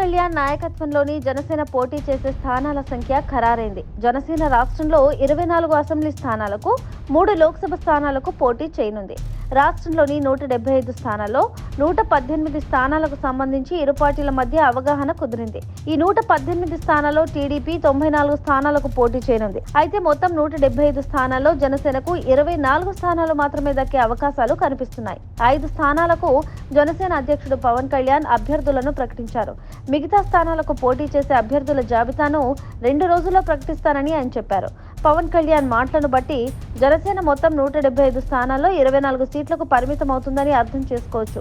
కళ్యాణ్ నాయకత్వంలోని జనసేన పోటీ చేసే స్థానాల సంఖ్య ఖరారైంది. జనసేన రాష్ట్రంలో ఇరవై నాలుగు అసెంబ్లీ స్థానాలకు మూడు లోక్సభ స్థానాలకు పోటీ చేయనుంది. రాష్ట్రంలోని నూట డెబ్బై ఐదు స్థానాల్లో నూట పద్దెనిమిది స్థానాలకు సంబంధించి ఇరు పార్టీల మధ్య అవగాహన కుదిరింది. ఈ నూట పద్దెనిమిది స్థానాల్లో టీడీపీ తొంభై నాలుగు స్థానాలకు పోటీ చేయనుంది. అయితే మొత్తం నూట డెబ్బై ఐదు స్థానాల్లో జనసేనకు ఇరవై నాలుగు స్థానాలు మాత్రమే దక్కే అవకాశాలు కనిపిస్తున్నాయి. ఐదు స్థానాలకు జనసేన అధ్యక్షుడు పవన్ కళ్యాణ్ అభ్యర్థులను ప్రకటించారు. మిగతా స్థానాలకు పోటీ చేసే అభ్యర్థుల జాబితాను రెండు రోజుల్లో ప్రకటిస్తానని ఆయన చెప్పారు. పవన్ కళ్యాణ్ మాటలను బట్టి జనసేన మొత్తం నూట డెబ్బై ఐదు స్థానాల్లో ఇరవై నాలుగు సీట్లకు పరిమితం అవుతుందని అర్థం చేసుకోవచ్చు.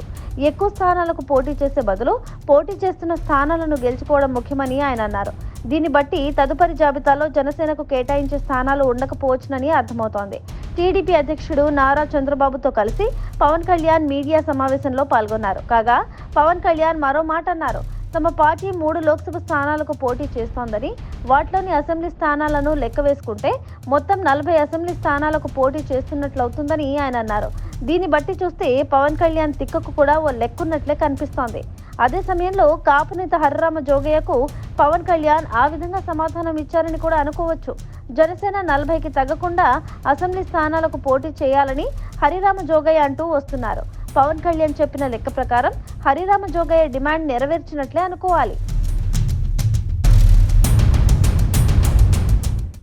ఎక్కువ స్థానాలకు పోటీ చేసే బదులు పోటీ చేస్తున్న స్థానాలను గెలుచుకోవడం ముఖ్యమని ఆయన అన్నారు. దీన్ని బట్టి తదుపరి జాబితాలో జనసేనకు కేటాయించే స్థానాలు ఉండకపోవచ్చునని అర్థమవుతోంది. టీడీపీ అధ్యక్షుడు నారా చంద్రబాబుతో కలిసి పవన్ కళ్యాణ్ మీడియా సమావేశంలో పాల్గొన్నారు. కాగా పవన్ కళ్యాణ్ మరో మాట అన్నారు. తమ పార్టీ మూడు లోక్సభ స్థానాలకు పోటీ చేస్తోందని వాటిలోని అసెంబ్లీ స్థానాలను లెక్క వేసుకుంటే మొత్తం నలభై అసెంబ్లీ స్థానాలకు పోటీ చేస్తున్నట్లవుతుందని ఆయన అన్నారు. దీన్ని బట్టి చూస్తే పవన్ కళ్యాణ్ తిక్కకు కూడా ఓ లెక్కున్నట్లే కనిపిస్తోంది. అదే సమయంలో కాపు నేత హరిరామ జోగయ్యకు పవన్ కళ్యాణ్ ఆ విధంగా సమాధానం ఇచ్చారని కూడా అనుకోవచ్చు. జనసేన నలభైకి తగ్గకుండా అసెంబ్లీ స్థానాలకు పోటీ చేయాలని హరిరామ జోగయ్య అంటూ వస్తున్నారు. పవన్ కళ్యాణ్ చెప్పిన లెక్క ప్రకారం హరిరామ జోగయ్య డిమాండ్ నెరవేర్చినట్లే అనుకోవాలి.